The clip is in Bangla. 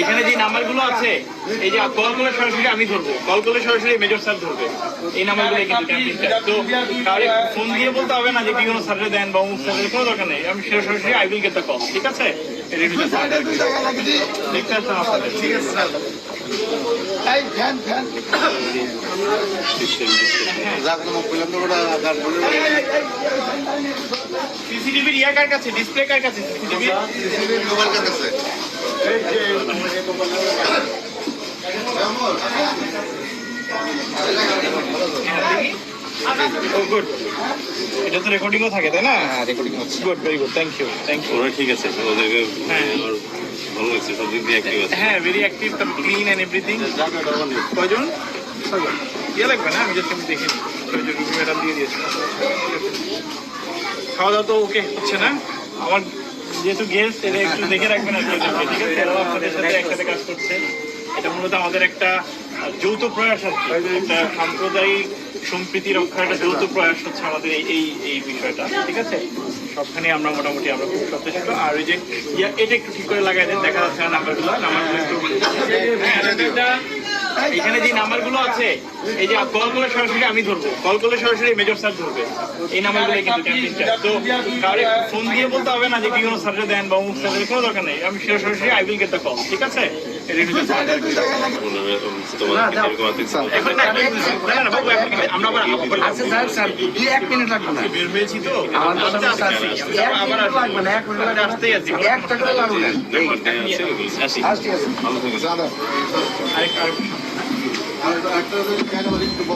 এখানে যে নাম্বারগুলো আছে এই যে কল করলে সরাসরি আমি ধরবো। কল করলে সরাসরি মেজর স্যার ধরবে। এই নাম্বারগুলো কিন্তু ক্যাম্পিংটা তো কাউরে ফোন দিয়ে বলতে হবে না যে কি কোনো স্যারের দেন বা অমুক স্যারের কোনো দরকার নেই। আমি সেটা সরাসরি I will get the call ঠিক আছে. দেখতে আপনাদের। ঠিক আছে স্যার এই ফ্যান ফ্যান সিসিটিভির ইয়া কার কাছে? ডিসপ্লে কার কাছে সিসিটিভি ও গুড এটা তো রেকর্ডিংও থাকে তাই না? হ্যাঁ রেকর্ডিং হচ্ছে। Good very good thank you thank you ওরা ঠিক আছে ওদেরকে হ্যাঁ। ভালো লাগছে সব দিক দিয়ে অ্যাক্টিভ আছে। হ্যাঁ very active clean and everything কয়জন? ছয়জন। ইয়ে লাগবে না? আমি জাস্ট আমি দেখে নিই। ছয়জন রুবি ম্যাডাম দিয়ে দিয়েছে। খাওয়া দাওয়া তো ওকে হচ্ছে না? আমার যেহেতু গেস্ট এটা একটু দেখে রাখবেন আর ঠিক আছে? এরাও আপনাদের সাথে একসাথে কাজ করছে। এটা মূলত আমাদের একটা যৌথ প্রয়াস একটা সাম্প্রদায়িক সম্প্রীতি রক্ষার একটা যৌথ প্রয়াস হচ্ছে আমাদের এই এই এই বিষয়টা ঠিক আছে? সবখানে আমরা মোটামুটি আমরা খুব সচেষ্ট। আর ওই যে এটা একটু ঠিক করে লাগাই দেন দেখা যাচ্ছে না নাম্বারগুলো নাম্বারগুলো একটু হ্যাঁ, এখানে যে নাম্বারগুলো আছে এই যে কল করলে সরাসরি আমি ধরবো কল করলে সরাসরি মেজর স্যার ধরবে এই নাম্বারগুলো কিন্তু তো কাউরে ফোন দিয়ে বলতে হবে না যে কি কোনো স্যারের দেন বা অমুক স্যারের কোনো দরকার নেই আমি সেটা সরাসরি I will get the call ঠিক আছে to আছি একটা